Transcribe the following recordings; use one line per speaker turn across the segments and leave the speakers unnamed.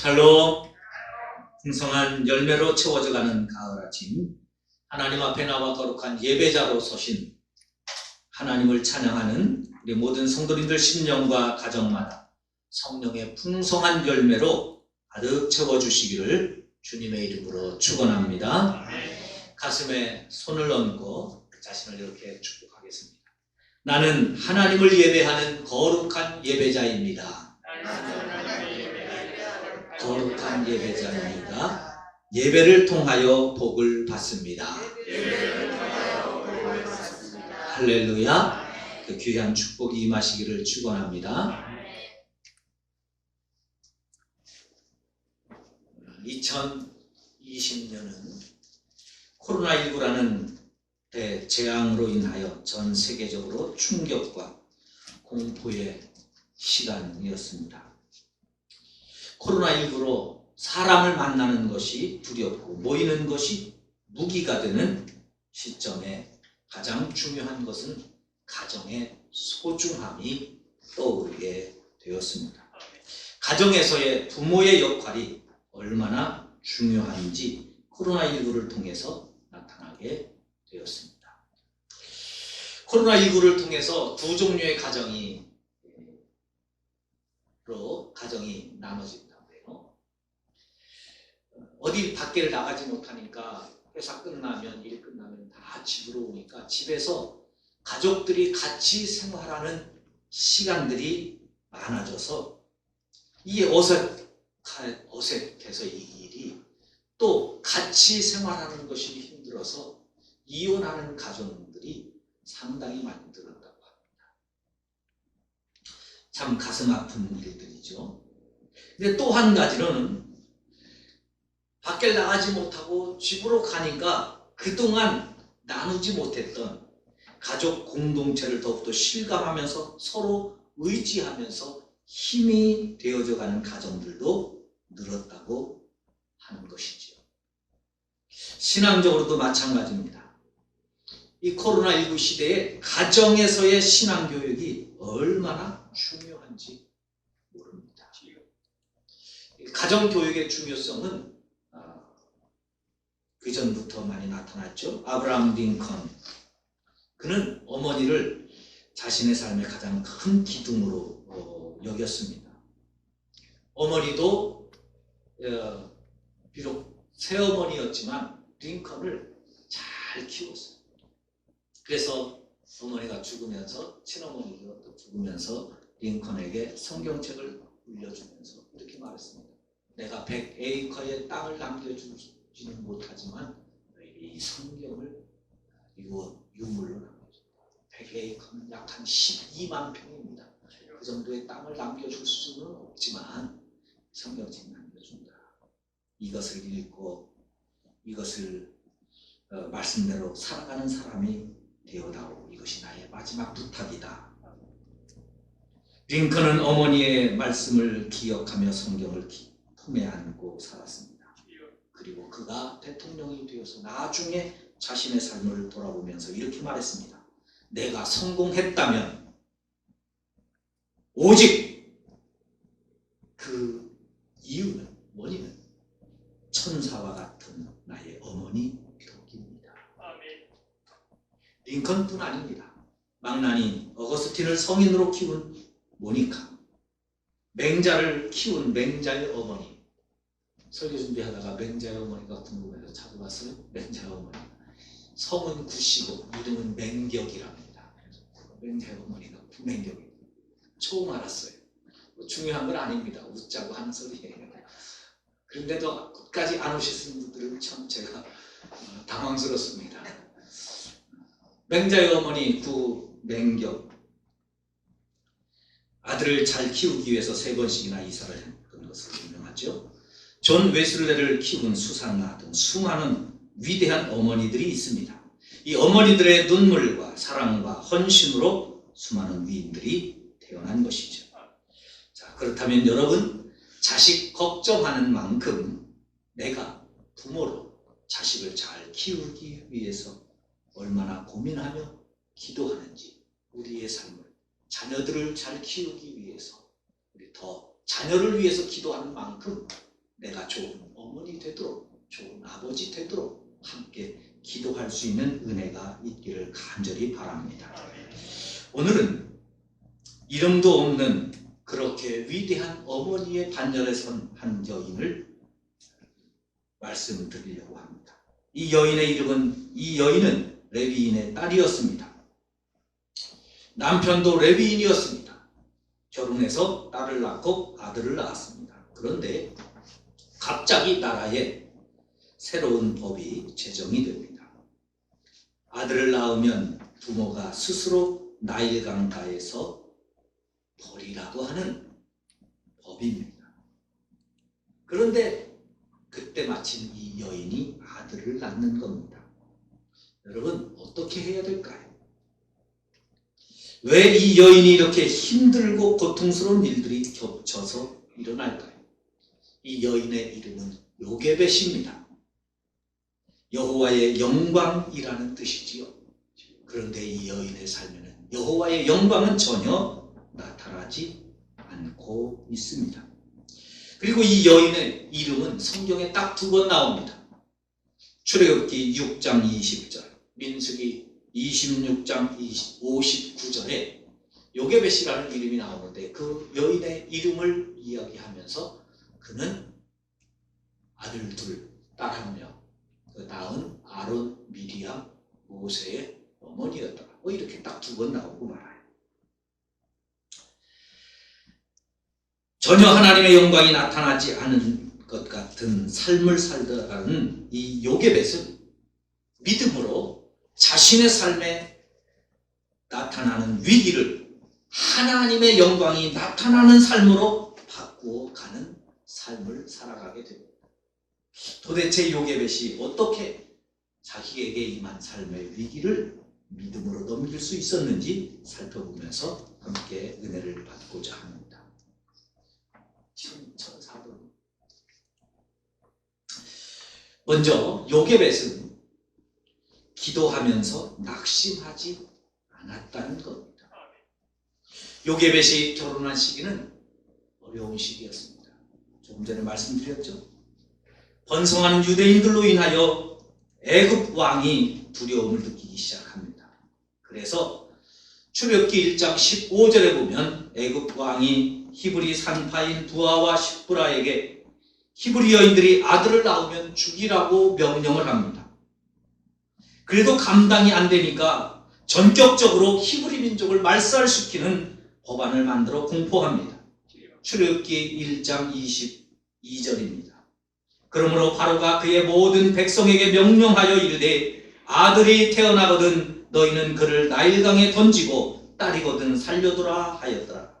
샬롬 풍성한 열매로 채워져가는 가을 아침 하나님 앞에 나와 거룩한 예배자로 서신 하나님을 찬양하는 우리 모든 성도님들 심령과 가정마다 성령의 풍성한 열매로 가득 채워주시기를 주님의 이름으로 축원합니다. 가슴에 손을 얹고 자신을 이렇게 축복하겠습니다. 나는 하나님을 예배하는 거룩한 예배자입니다. 거룩한 예배자입니다. 예배를 통하여 복을 받습니다. 할렐루야. 그 귀한 축복이 임하시기를 축원합니다. 2020년은 코로나19라는 대재앙으로 인하여 전 세계적으로 충격과 공포의 시간이었습니다. 코로나19로 사람을 만나는 것이 두렵고 모이는 것이 무기가 되는 시점에 가장 중요한 것은 가정의 소중함이 떠오르게 되었습니다. 가정에서의 부모의 역할이 얼마나 중요한지 코로나19를 통해서 나타나게 되었습니다. 코로나19를 통해서 두 종류의 가정이 로 가정이 해요. 어디 밖에 나가지 못하니까 회사 끝나면 일 끝나면 다 집으로 오니까 집에서 가족들이 같이 생활하는 시간들이 많아져서 이게 어색 어색해서 이 일이 또 같이 생활하는 것이 힘들어서 이혼하는 가정들이 상당히 많이 늘었다고 합니다. 참 가슴 아픈 일들이죠. 근데 또 한 가지는 밖에 나가지 못하고 집으로 가니까 그동안 나누지 못했던 가족 공동체를 더욱더 실감하면서 서로 의지하면서 힘이 되어져 가는 가정들도 늘었다고 하는 것이지요. 신앙적으로도 마찬가지입니다. 이 코로나19 시대에 가정에서의 신앙교육이 얼마나 중요한지 모릅니다. 가정교육의 중요성은 그 전부터 많이 나타났죠. 아브라함 링컨. 그는 어머니를 자신의 삶의 가장 큰 기둥으로 어, 여겼습니다. 어머니도 어, 비록 새어머니였지만 링컨을 잘 키웠어요. 그래서 어머니가 죽으면서 친어머니가 또 죽으면서 링컨에게 성경책을 물려주면서 이렇게 말했습니다. 내가 100에이커의 땅을 남겨주 지는 못하지만 이 성경을 이거 유물로 남겨준다. 100에이커는 약 한 12만 평입니다. 그 정도의 땅을 남겨줄 수는 없지만 성경책 남겨준다. 이것을 읽고 이것을 어, 말씀대로 살아가는 사람이 되어다오. 이것이 나의 마지막 부탁이다. 링컨은 어머니의 말씀을 기억하며 성경을 기- 품에 안고 살았습니다. 그리고 그가 대통령이 되어서 나중에 자신의 삶을 돌아보면서 이렇게 말했습니다. 내가 성공했다면 오직 그 이유는 원인은 천사와 같은 나의 어머니 덕입니다. 링컨뿐 아닙니다. 망나니 어거스틴을 성인으로 키운 모니카, 맹자를 키운 맹자의 어머니. 설교 준비하다가 맹자의 어머니가 궁금해서 찾아봤어요. 맹자의 어머니. 성은 구시고 이름은 맹격이랍니다. 맹자의 어머니가 구맹격입니다. 처음 알았어요. 뭐 중요한 건 아닙니다. 웃자고 하는 소리예요. 그런데도 끝까지 안 오시는 분들은 참 제가 어, 당황스럽습니다. 맹자의 어머니 구 맹격 아들을 잘 키우기 위해서 세 번씩이나 이사를 했던 것으로 유명하죠. 존 웨슬레를 키운 등 수많은 위대한 어머니들이 있습니다. 이 어머니들의 눈물과 사랑과 헌신으로 수많은 위인들이 태어난 것이죠. 자, 그렇다면 여러분 자식 걱정하는 만큼 내가 부모로 자식을 잘 키우기 위해서 얼마나 고민하며 기도하는지 우리의 삶을 자녀들을 잘 키우기 위해서 우리 더 자녀를 위해서 기도하는 만큼 내가 좋은 어머니 되도록 좋은 아버지 되도록 함께 기도할 수 있는 은혜가 있기를 간절히 바랍니다. 오늘은 이름도 없는 그렇게 위대한 어머니의 단열에 선 한 여인을 말씀드리려고 합니다. 이 여인의 이름은 이 여인은 레비인의 딸이었습니다. 남편도 레비인이었습니다. 결혼해서 딸을 낳고 아들을 낳았습니다. 그런데 갑자기 나라에 새로운 법이 제정이 됩니다. 아들을 낳으면 부모가 스스로 나일강가에서 버리라고 하는 법입니다. 그런데 그때 마침 이 여인이 아들을 낳는 겁니다. 여러분 어떻게 해야 될까요? 왜 이 여인이 이렇게 힘들고 고통스러운 일들이 겹쳐서 일어날까요? 이 여인의 이름은 요게벳입니다. 여호와의 영광이라는 뜻이지요. 그런데 이 여인의 삶에는 여호와의 영광은 전혀 나타나지 않고 있습니다. 그리고 이 여인의 이름은 성경에 딱 두 번 나옵니다. 출애굽기 6장 20절, 민수기 26장 59절에 요게벳이라는 이름이 나오는데 그 여인의 이름을 이야기하면서 그는 아들 둘, 딸 한 명, 그 낳은 아론, 미리암, 모세의 어머니였더라. 뭐 이렇게 딱 두 번 나오고 말아요. 전혀 하나님의 영광이 나타나지 않은 것 같은 삶을 살더라는 이 요게벳은 믿음으로 자신의 삶에 나타나는 위기를 하나님의 영광이 나타나는 삶으로 바꾸어 가는 삶을 살아가게 됩니다. 도대체 요게벳이 어떻게 자기에게 임한 삶의 위기를 믿음으로 넘길 수 있었는지 살펴보면서 함께 은혜를 받고자 합니다. 천사분. 먼저 요게벳은 기도하면서 낙심하지 않았다는 겁니다. 요게벳이 결혼한 시기는 어려운 시기였습니다. 조금 전에 말씀드렸죠. 번성하는 유대인들로 인하여 애굽 왕이 두려움을 느끼기 시작합니다. 그래서 출애굽기 1장 15절에 보면 애굽 왕이 히브리 산파인 부하와 십브라에게 히브리 여인들이 아들을 낳으면 죽이라고 명령을 합니다. 그래도 감당이 안 되니까 전격적으로 히브리 민족을 말살시키는 법안을 만들어 공포합니다. 출애굽기 1장 22절입니다. 그러므로 바로가 그의 모든 백성에게 명령하여 이르되 아들이 태어나거든 너희는 그를 나일강에 던지고 딸이거든 살려두라 하였더라.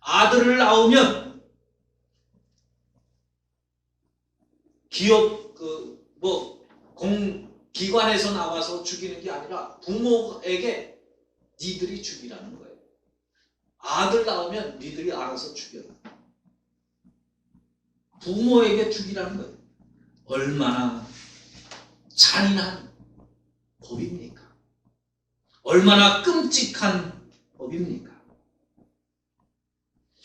아들을 낳으면 기업 그 뭐 공 기관에서 나와서 죽이는 게 아니라 부모에게 니들이 죽이라는 거예요. 아들 낳으면 니들이 알아서 죽여라. 부모에게 죽이라는 거예요. 얼마나 잔인한 법입니까? 얼마나 끔찍한 법입니까?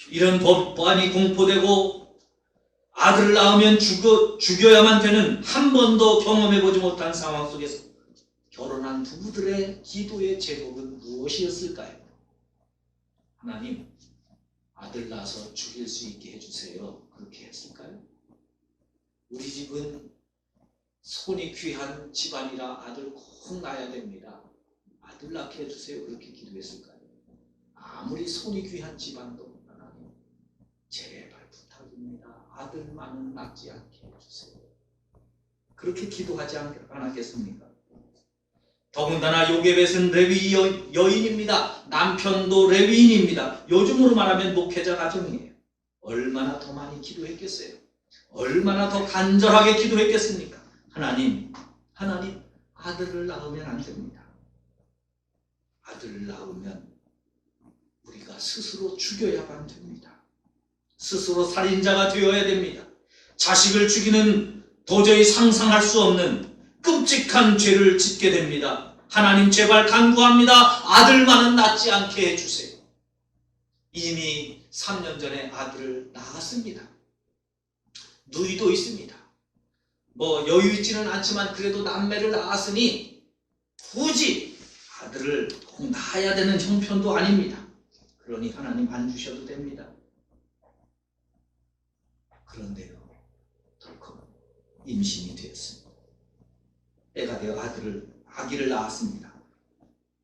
이런 법안이 공포되고 아들을 낳으면 죽어, 죽여야만 되는 한 번도 경험해보지 못한 상황 속에서 결혼한 부부들의 기도의 제목은 무엇이었을까요? 하나님, 아들 낳아서 죽일 수 있게 해주세요. 그렇게 했을까요? 우리 집은 손이 귀한 집안이라 아들 꼭 낳아야 됩니다. 아들 낳게 해주세요. 그렇게 기도했을까요? 아무리 손이 귀한 집안도 하나님, 제발 부탁입니다. 아들만은 낳지 않게 해주세요. 그렇게 기도하지 않- 않았겠습니까? 더군다나 요게벳은 레위 여, 여인입니다. 남편도 레위인입니다. 요즘으로 말하면 목회자 가정이에요. 얼마나 더 많이 기도했겠어요? 얼마나 더 간절하게 기도했겠습니까? 하나님, 하나님, 아들을 낳으면 안 됩니다. 아들을 낳으면 우리가 스스로 죽여야만 됩니다. 스스로 살인자가 되어야 됩니다. 자식을 죽이는 도저히 상상할 수 없는 끔찍한 죄를 짓게 됩니다. 하나님 제발 간구합니다. 아들만은 낳지 않게 해주세요. 이미 3년 전에 아들을 낳았습니다. 누이도 있습니다. 뭐 여유 있지는 않지만 그래도 남매를 낳았으니 굳이 아들을 꼭 낳아야 되는 형편도 아닙니다. 그러니 하나님 안 주셔도 됩니다. 그런데요, 덜컥 임신이 되었습니다. 때가 되어 아들을 아기를 낳았습니다.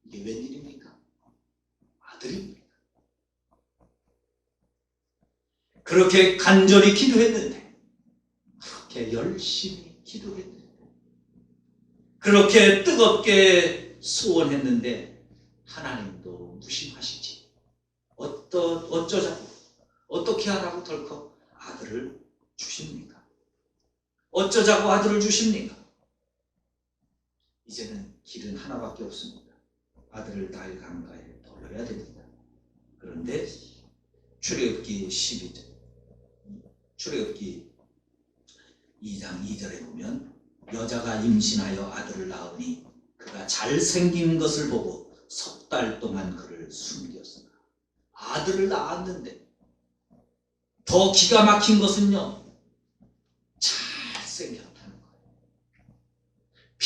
이게 웬일입니까? 아들입니다. 그렇게 간절히 기도했는데, 그렇게 열심히 기도했는데, 그렇게 뜨겁게 소원했는데, 하나님도 무심하시지. 어떠, 어쩌자고, 어떻게 하라고 덜컥 아들을 주십니까? 어쩌자고 아들을 주십니까? 이제는 길은 하나밖에 없습니다. 아들을 나일 강가에 넣어야 됩니다. 그런데 출애굽기 12절, 출애굽기 2장 2절에 보면 여자가 임신하여 아들을 낳으니 그가 잘생긴 것을 보고 석 달 동안 그를 숨겼으나 아들을 낳았는데 더 기가 막힌 것은요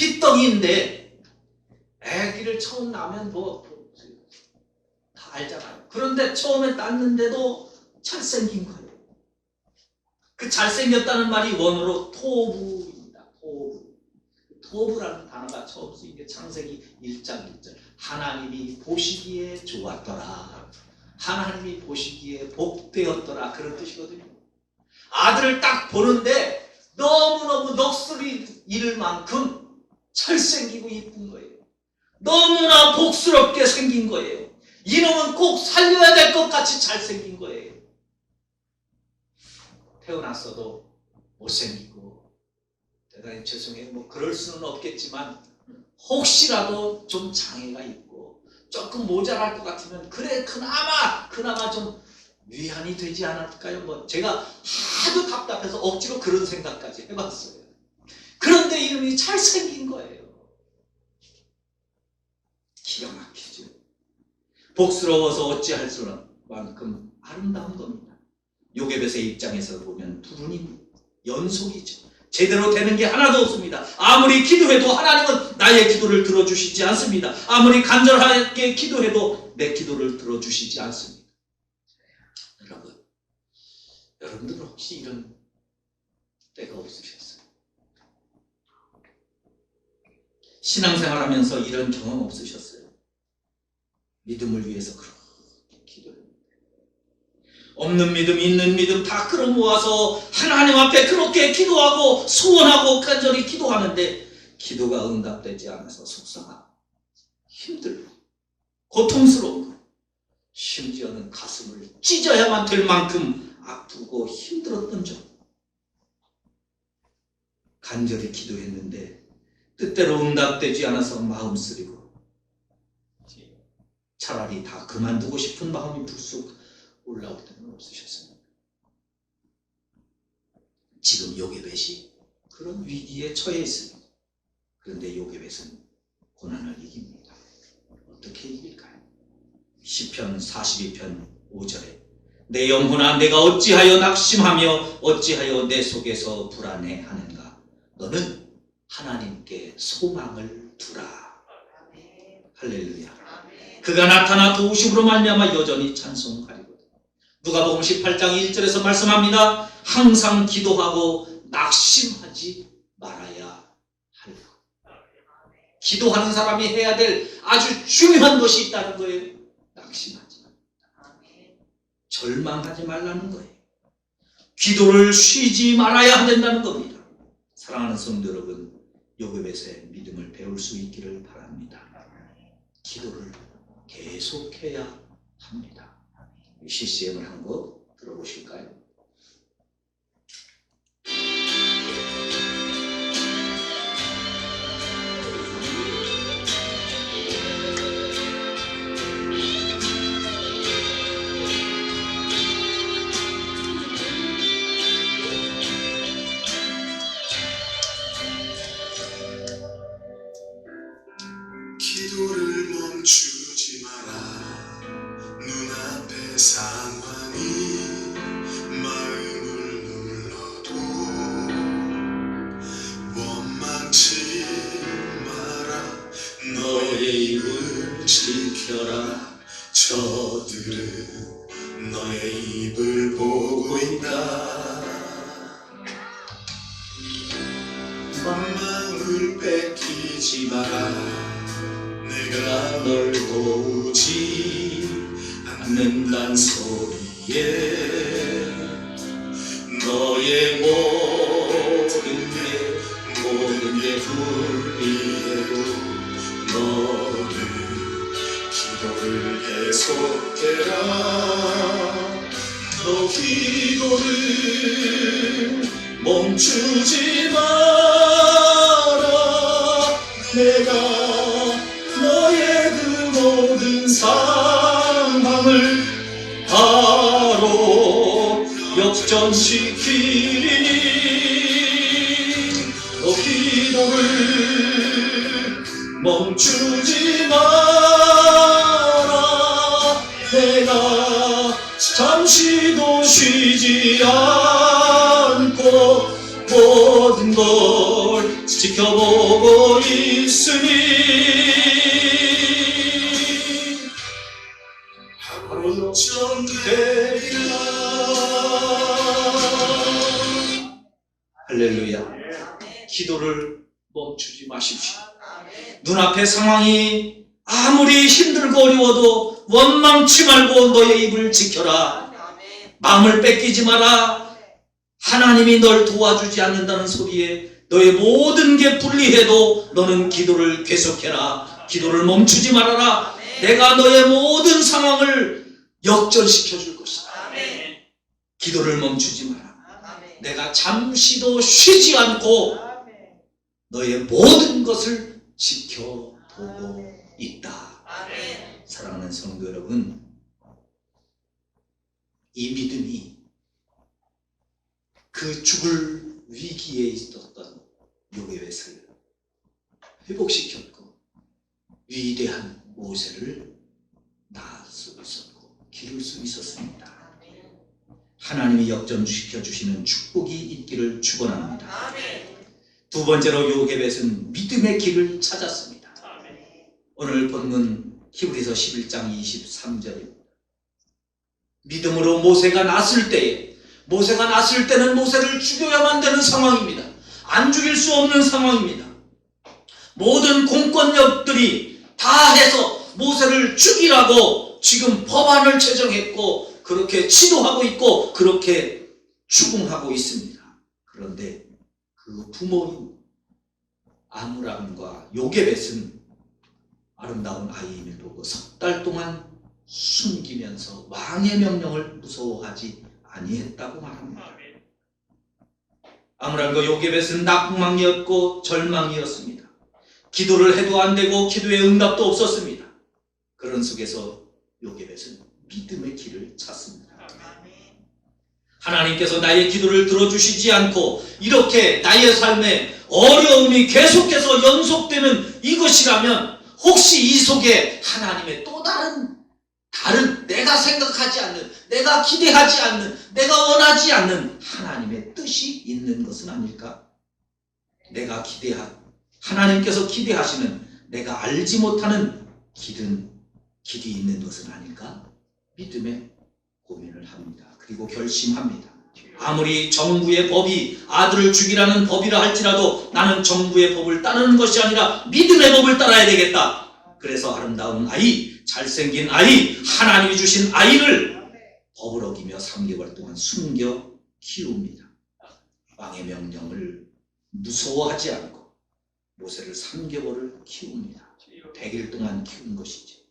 핏덩이인데 아기를 처음 낳으면 뭐 다 알잖아요. 그런데 처음에 낳는데도 잘생긴 거예요. 그 잘생겼다는 말이 원어로 토부입니다. 토부. 토부라는 단어가 처음 쓰인 게 창세기 1장 1절. 하나님이 보시기에 좋았더라. 하나님이 보시기에 복되었더라. 그런 뜻이거든요. 아들을 딱 보는데 너무너무 넋소리 잃을 만큼 잘생기고 이쁜 거예요. 너무나 복스럽게 생긴 거예요. 이놈은 꼭 살려야 될 것 같이 잘생긴 거예요. 태어났어도 못생기고 대단히 죄송해요. 뭐 그럴 수는 없겠지만 혹시라도 좀 장애가 있고 조금 모자랄 것 같으면 그래 그나마 그나마 좀 위안이 되지 않을까요? 뭐 제가 하도 답답해서 억지로 그런 생각까지 해봤어요. 그런데 이름이 잘생긴 거예요. 기가 막히죠. 복스러워서 어찌할 수는 만큼 아름다운 겁니다. 요괴벳의 입장에서 보면 두run이 연속이죠. 제대로 되는 게 하나도 없습니다. 아무리 기도해도 하나님은 나의 기도를 들어주시지 않습니다. 아무리 간절하게 기도해도 내 기도를 들어주시지 않습니다. 여러분, 여러분들은 혹시 이런 때가 없으셨어요? 신앙생활 하면서 이런 경험 없으셨어요? 믿음을 위해서 그렇게 기도했는데 없는 믿음, 있는 믿음 다 끌어모아서 하나님 앞에 그렇게 기도하고 소원하고 간절히 기도하는데 기도가 응답되지 않아서 속상하고 힘들고 고통스럽고 심지어는 가슴을 찢어야만 될 만큼 아프고 힘들었던 점 간절히 기도했는데 뜻대로 응답되지 않아서 마음 쓰리고 차라리 다 그만두고 싶은 마음이 불쑥 올라올 때는 없으셨습니까? 지금 요게벳이 그런 위기에 처해 있습니다. 그런데 요게벳은 고난을 이깁니다. 어떻게 이길까요? 시편 42편 5절에 내 영혼아 내가 어찌하여 낙심하며 어찌하여 내 속에서 불안해하는가 너는 하나님께 소망을 두라 할렐루야 그가 나타나 도우심으로 말미암아 여전히 찬송하리거든. 누가복음 18장 1절에서 말씀합니다. 항상 기도하고 낙심하지 말아야 하리라. 기도하는 사람이 해야 될 아주 중요한 것이 있다는 거예요. 낙심하지 말라. 절망하지 말라는 거예요. 기도를 쉬지 말아야 된다는 겁니다. 사랑하는 성도 여러분, 요괴벳의 믿음을 배울 수 있기를 바랍니다. 기도를 계속해야 합니다. CCM을 한 거 들어보실까요?
지켜라. 저들은 너의 입을 보고 있다. 마음을 뺏기지 마라. 내가
널 보지 않는단 소리에 너의 모든 게 모든 게 불리
기도를 계속해라. 너 기도를
멈추지 마라. 내가 너의 그 모든 상황을 바로 역전시키리니. 너 기도를 멈추지 마라 마음을 뺏기지 마라. 하나님이 널 도와주지 않는다는 소리에 너의 모든 게 불리해도 너는 기도를 계속해라. 기도를 멈추지 말아라. 내가 너의 모든 상황을 역전시켜 줄 것이다. 기도를 멈추지 마라. 내가 잠시도 쉬지 않고 너의 모든 것을 지켜보고 있다. 사랑하는 성도 여러분, 이 믿음이 그 죽을 위기에 있었던 요괴벳을 회복시켰고 위대한 모세를 낳을 수 있었고 기를 수 있었습니다. 하나님이 역전시켜 주시는 축복이 있기를 축원합니다. 두 번째로 요괴벳은 믿음의 길을 찾았습니다. 오늘 본문 히브리서 11장 23절입니다. 믿음으로 모세가 났을 때에 모세가 났을 때는 모세를 죽여야만 되는 상황입니다. 안 죽일 수 없는 상황입니다. 모든 공권력들이 다 해서 모세를 죽이라고 지금 법안을 제정했고 그렇게 지도하고 있고 그렇게 추궁하고 있습니다. 그런데 그 부모인 아므람과 요게벳은 아름다운 아이임을 보고 석 달 동안 숨기면서 왕의 명령을 무서워하지 아니했다고 말합니다. 아므람과 요게벳은 낙망이었고 절망이었습니다. 기도를 해도 안 되고 기도의 응답도 없었습니다. 그런 속에서 요게벳은 믿음의 길을 찾습니다. 하나님께서 나의 기도를 들어주시지 않고 이렇게 나의 삶에 어려움이 계속해서 연속되는 이것이라면 혹시 이 속에 하나님의 또 다른 다른 내가 생각하지 않는 내가 기대하지 않는 내가 원하지 않는 하나님의 뜻이 있는 것은 아닐까? 내가 기대한 하나님께서 기대하시는 내가 알지 못하는 길은 길이 있는 것은 아닐까? 믿음에 고민을 합니다. 그리고 결심합니다. 아무리 정부의 법이 아들을 죽이라는 법이라 할지라도 나는 정부의 법을 따르는 것이 아니라 믿음의 법을 따라야 되겠다. 그래서 아름다운 아이, 잘생긴 아이, 하나님이 주신 아이를 법을 어기며 3개월 동안 숨겨 키웁니다. 왕의 명령을 무서워하지 않고 모세를 3개월을 키웁니다. 100일 동안 키운 것이죠.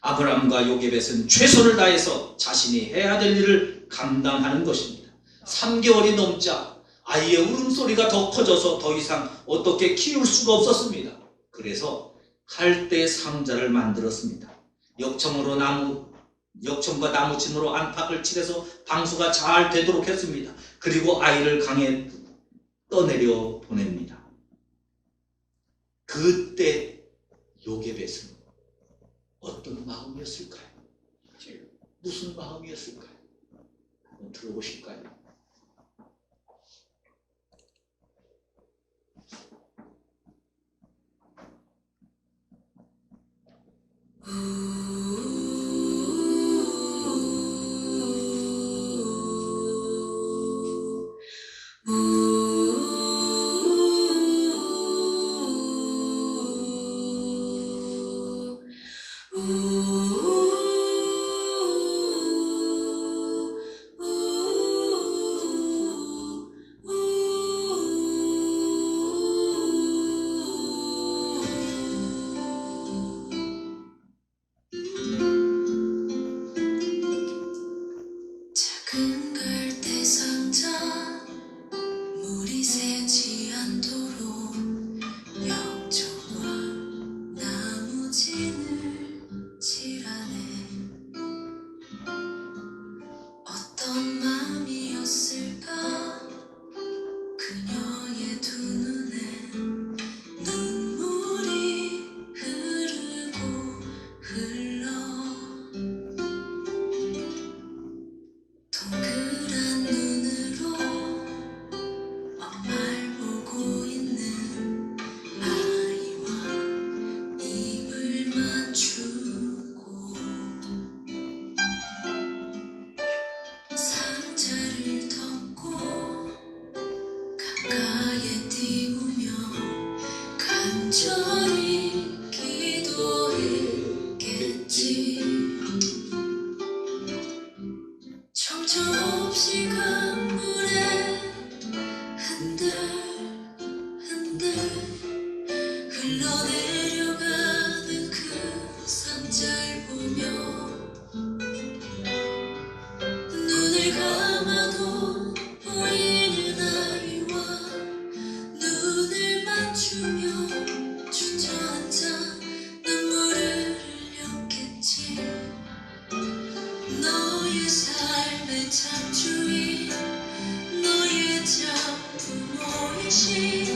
아브라함과 요게벳은 최선을 다해서 자신이 해야 될 일을 감당하는 것입니다. 3개월이 넘자 아이의 울음소리가 더 커져서 더 이상 어떻게 키울 수가 없었습니다. 그래서 칼대 상자를 만들었습니다. 역청으로 나무 역청과 나무침으로 안팎을 칠해서 방수가 잘 되도록 했습니다. 그리고 아이를 강에 떠내려 보냅니다. 그때 요게벳은 어떤 마음이었을까요? 무슨 마음이었을까요? 한번 들어보실까요?
Ooh. 부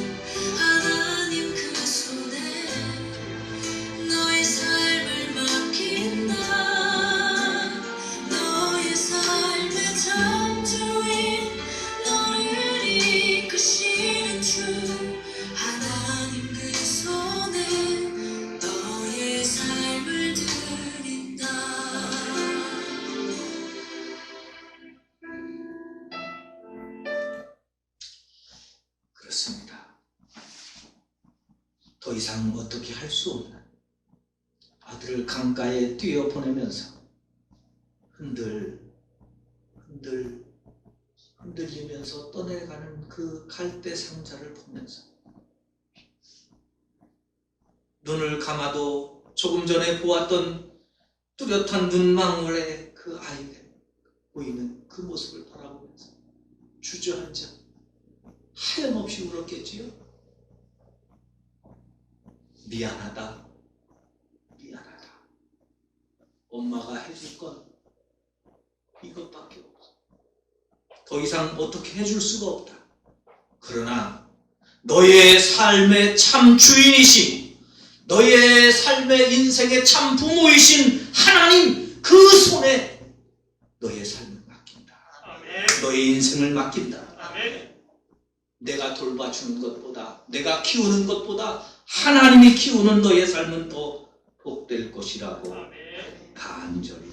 갈대 상자를 보면서 눈을 감아도 조금 전에 보았던 뚜렷한 눈망울의 그 아이가 보이는 그 모습을 바라보면서 주저앉아 하염없이 울었겠지요. 미안하다. 미안하다. 엄마가 해줄 건 이것밖에 없어. 더 이상 어떻게 해줄 수가 없다. 그러나 너의 삶의 참 주인이신 너의 삶의 인생의 참 부모이신 하나님 그 손에 너의 삶을 맡긴다. 너의 인생을 맡긴다. 내가 돌봐주는 것보다 내가 키우는 것보다 하나님이 키우는 너의 삶은 더 복될 것이라고 간절히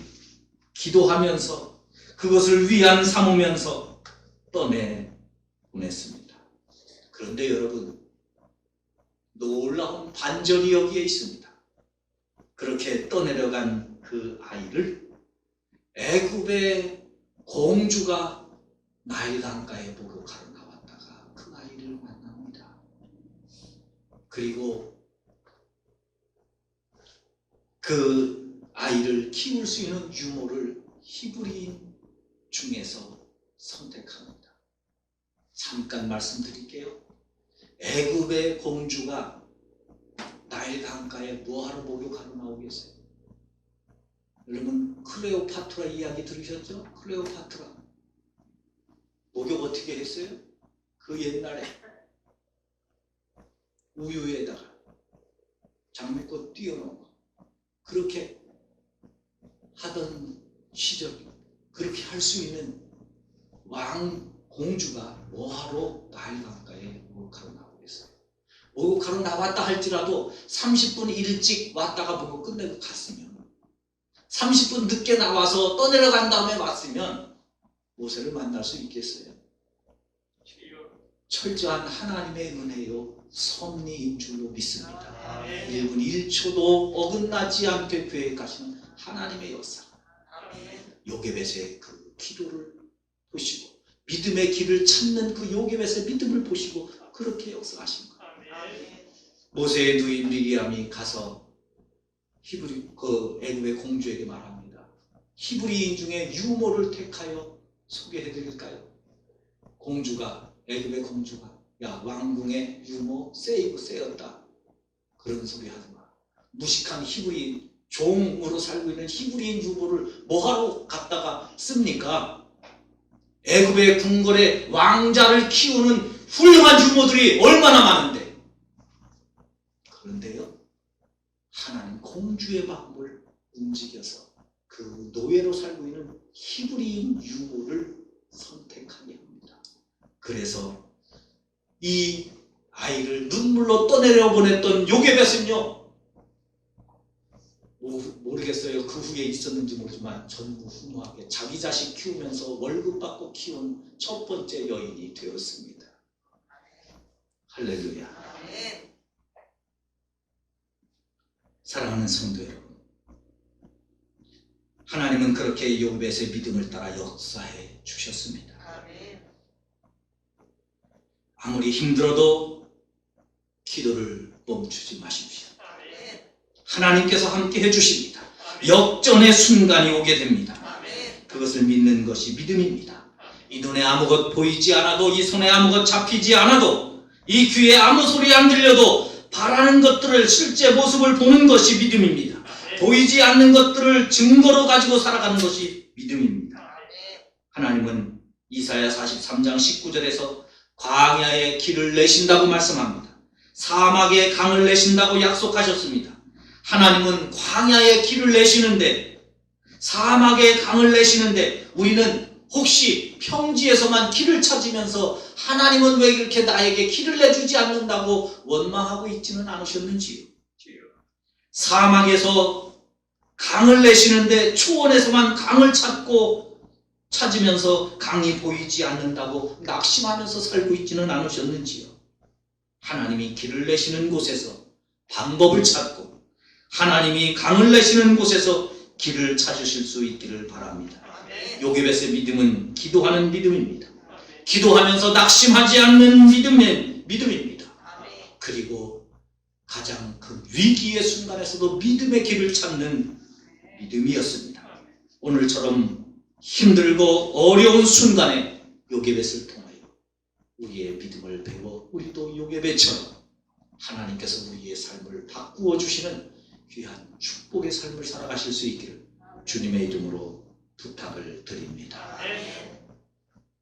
기도하면서 그것을 위안 삼으면서 떠내 보냈습니다. 그런데 여러분 놀라운 반전이 여기에 있습니다. 그렇게 떠내려간 그 아이를 애굽의 공주가 나일 강가에 목욕하러 나왔다가 그 아이를 만납니다. 그리고 그 아이를 키울 수 있는 유모를 히브리인 중에서 선택합니다. 잠깐 말씀드릴게요. 애굽의 공주가 나일 강가에 뭐하러 목욕하러 나오겠어요? 여러분 클레오파트라 이야기 들으셨죠? 클레오파트라 목욕 어떻게 했어요? 그 옛날에 우유에다가 장미꽃 띄워놓고 그렇게 하던 시절 그렇게 할 수 있는 왕 공주가 뭐하러 나일 강가에 목욕하러 나오겠어요? 목욕하러 나왔다 할지라도 30분 일찍 왔다가 목욕 끝내고 갔으면 30분 늦게 나와서 떠내려간 다음에 왔으면 모세를 만날 수 있겠어요? 철저한 하나님의 은혜요 섭리인 줄로 믿습니다. 1분 1초도 어긋나지 않게 계획하시는 하나님의 역사. 요게벳의 그 기도를 보시고 믿음의 길을 찾는 그 요게벳의 믿음을 보시고 그렇게 거예요. 모세의 누이 미리암이 가서 히브리 그 애굽의 공주에게 말합니다. 히브리인 중에 유모를 택하여 소개해 드릴까요? 공주가 애굽의 공주가 야 왕궁의 유모 세이브 세였다 그런 소리 하지 마 무식한 히브리인 종으로 살고 있는 히브리인 유모를 뭐하러 갖다가 씁니까? 애굽의 궁궐에 왕자를 키우는 훌륭한 유모들이 얼마나 많은데 그런데요 공주의 마음을 움직여서 그 노예로 살고 있는 히브리인 유모를 선택하게 합니다. 그래서 이 아이를 눈물로 떠내려 보냈던 요게벳은요 모- 모르겠어요 그 후에 있었는지 모르지만 전무후무하게 자기 자식 키우면서 월급 받고 키운 첫 번째 여인이 되었습니다. 할렐루야. 사랑하는 성도 여러분. 하나님은 그렇게 요벳의 믿음을 따라 역사해 주셨습니다. 아무리 힘들어도 기도를 멈추지 마십시오. 하나님께서 함께 해주십니다. 역전의 순간이 오게 됩니다. 그것을 믿는 것이 믿음입니다. 이 눈에 아무것 보이지 않아도 이 손에 아무것 잡히지 않아도 이 귀에 아무 소리 안 들려도 바라는 것들을 실제 모습을 보는 것이 믿음입니다. 보이지 않는 것들을 증거로 가지고 살아가는 것이 믿음입니다. 하나님은 이사야 43장 19절에서 광야에 길을 내신다고 말씀합니다. 사막에 강을 내신다고 약속하셨습니다. 하나님은 광야에 길을 내시는데 사막에 강을 내시는데 우리는 혹시 평지에서만 길을 찾으면서 하나님은 왜 이렇게 나에게 길을 내주지 않는다고 원망하고 있지는 않으셨는지요? 사막에서 강을 내시는데 초원에서만 강을 찾고 찾으면서 강이 보이지 않는다고 낙심하면서 살고 있지는 않으셨는지요? 하나님이 길을 내시는 곳에서 방법을 찾고 하나님이 강을 내시는 곳에서 길을 찾으실 수 있기를 바랍니다. 요게벳의 믿음은 기도하는 믿음입니다. 기도하면서 낙심하지 않는 믿음의 믿음입니다. 그리고 가장 그 위기의 순간에서도 믿음의 길을 찾는 믿음이었습니다. 오늘처럼 힘들고 어려운 순간에 요게벳을 통하여 우리의 믿음을 배워 우리도 요게벳처럼 하나님께서 우리의 삶을 바꾸어 주시는 귀한 축복의 삶을 살아가실 수 있기를 주님의 이름으로 부탁을 드립니다.